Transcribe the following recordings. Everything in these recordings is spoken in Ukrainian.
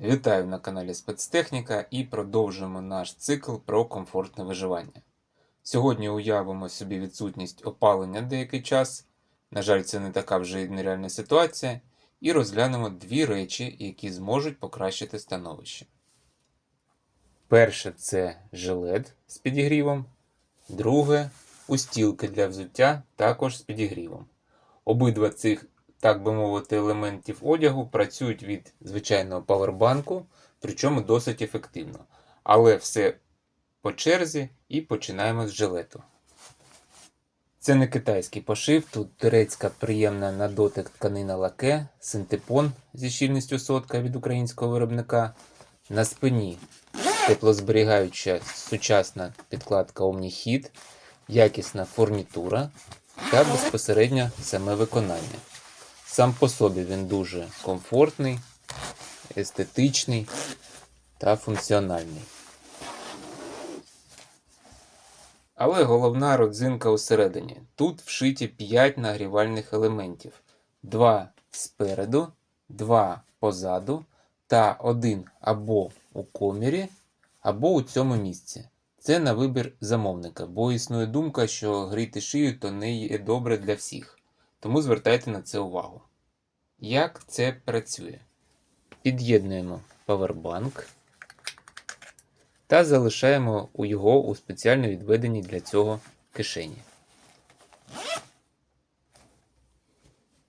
Вітаю на каналі Спецтехніка і продовжуємо наш цикл про комфортне виживання. Сьогодні уявимо собі відсутність опалення деякий час. На жаль, це не така вже й нереальна ситуація. І розглянемо дві речі, які зможуть покращити становище. Перше це жилет з підігрівом. Друге устілки для взуття також з підігрівом. Обидва цих, так би мовити, елементів одягу працюють від звичайного павербанку, причому досить ефективно. Але все по черзі і починаємо з жилету. Це не китайський пошив, тут турецька приємна на дотик тканина лаке, синтепон зі щільністю сотка від українського виробника. На спині теплозберігаюча сучасна підкладка Omni-Heat, якісна фурнітура та безпосередньо саме виконання. Сам по собі він дуже комфортний, естетичний та функціональний. Але головна родзинка усередині. Тут вшиті 5 нагрівальних елементів: 2 спереду, 2 позаду та один або у комірі, або у цьому місці. Це на вибір замовника, бо існує думка, що гріти шию то не є добре для всіх. Тому звертайте на це увагу. Як це працює? Під'єднуємо павербанк та залишаємо його у спеціально відведеній для цього кишені.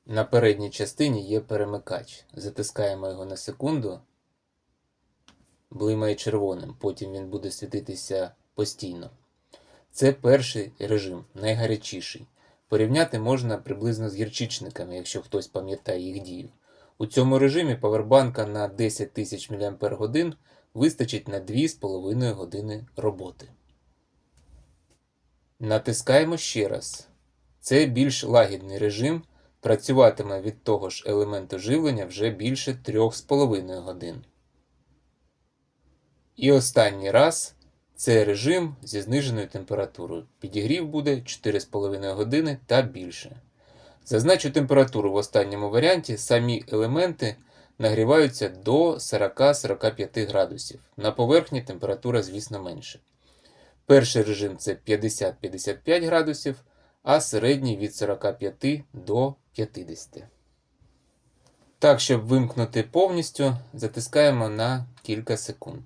На передній частині є перемикач. Затискаємо його на секунду, блимає червоним, потім він буде світитися постійно. Це перший режим, найгарячіший. Порівняти можна приблизно з гірчичниками, якщо хтось пам'ятає їх дію. У цьому режимі павербанка на 10 тисяч мАч вистачить на 2,5 години роботи. Натискаємо ще раз. Це більш лагідний режим. Працюватиме від того ж елементу живлення вже більше 3,5 годин. І останній раз це режим зі зниженою температурою. Підігрів буде 4,5 години та більше. Зазначу температуру в останньому варіанті, самі елементи нагріваються до 40-45 градусів. На поверхні температура, звісно, менше. Перший режим це 50-55 градусів, а середній від 45 до 50. Так, щоб вимкнути повністю, затискаємо на кілька секунд.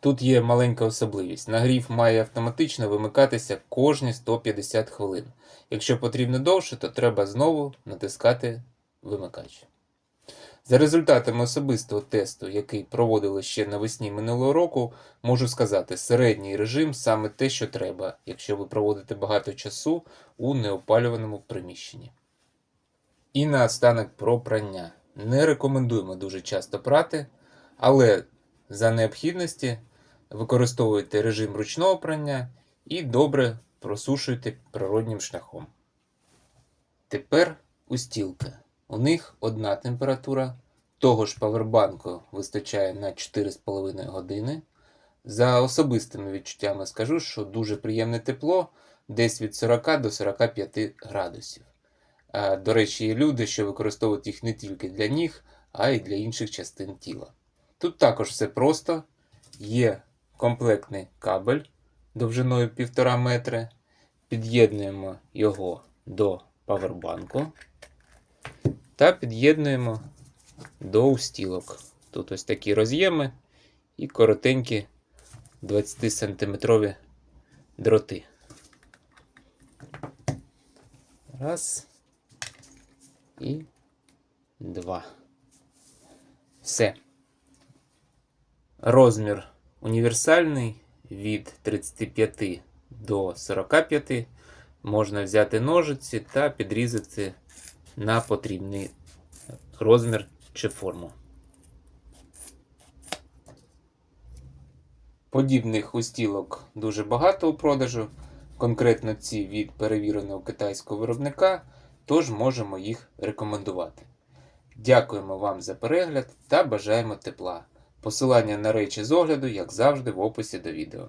Тут є маленька особливість. Нагрів має автоматично вимикатися кожні 150 хвилин. Якщо потрібно довше, то треба знову натискати вимикач. За результатами особистого тесту, який проводили ще навесні минулого року, можу сказати, середній режим саме те, що треба, якщо ви проводите багато часу у неопалюваному приміщенні. І наостанок про прання. Не рекомендуємо дуже часто прати, але за необхідності використовуйте режим ручного прання і добре просушуйте природнім шляхом. Тепер устілки. У них одна температура. Того ж павербанку вистачає на 4,5 години. За особистими відчуттями скажу, що дуже приємне тепло десь від 40 до 45 градусів. До речі, є люди, що використовують їх не тільки для ніг, а й для інших частин тіла. Тут також все просто. Є комплектний кабель довжиною 1,5 метри. Під'єднуємо його до павербанку та під'єднуємо до устілок. Тут ось такі роз'єми і коротенькі 20 сантиметрові дроти. Раз. І два. Все. Розмір універсальний від 35 до 45. Можна взяти ножиці та підрізати на потрібний розмір чи форму. Подібних устілок дуже багато у продажу. Конкретно ці від перевіреного китайського виробника, тож можемо їх рекомендувати. Дякуємо вам за перегляд та бажаємо тепла. Посилання на речі з огляду, як завжди, в описі до відео.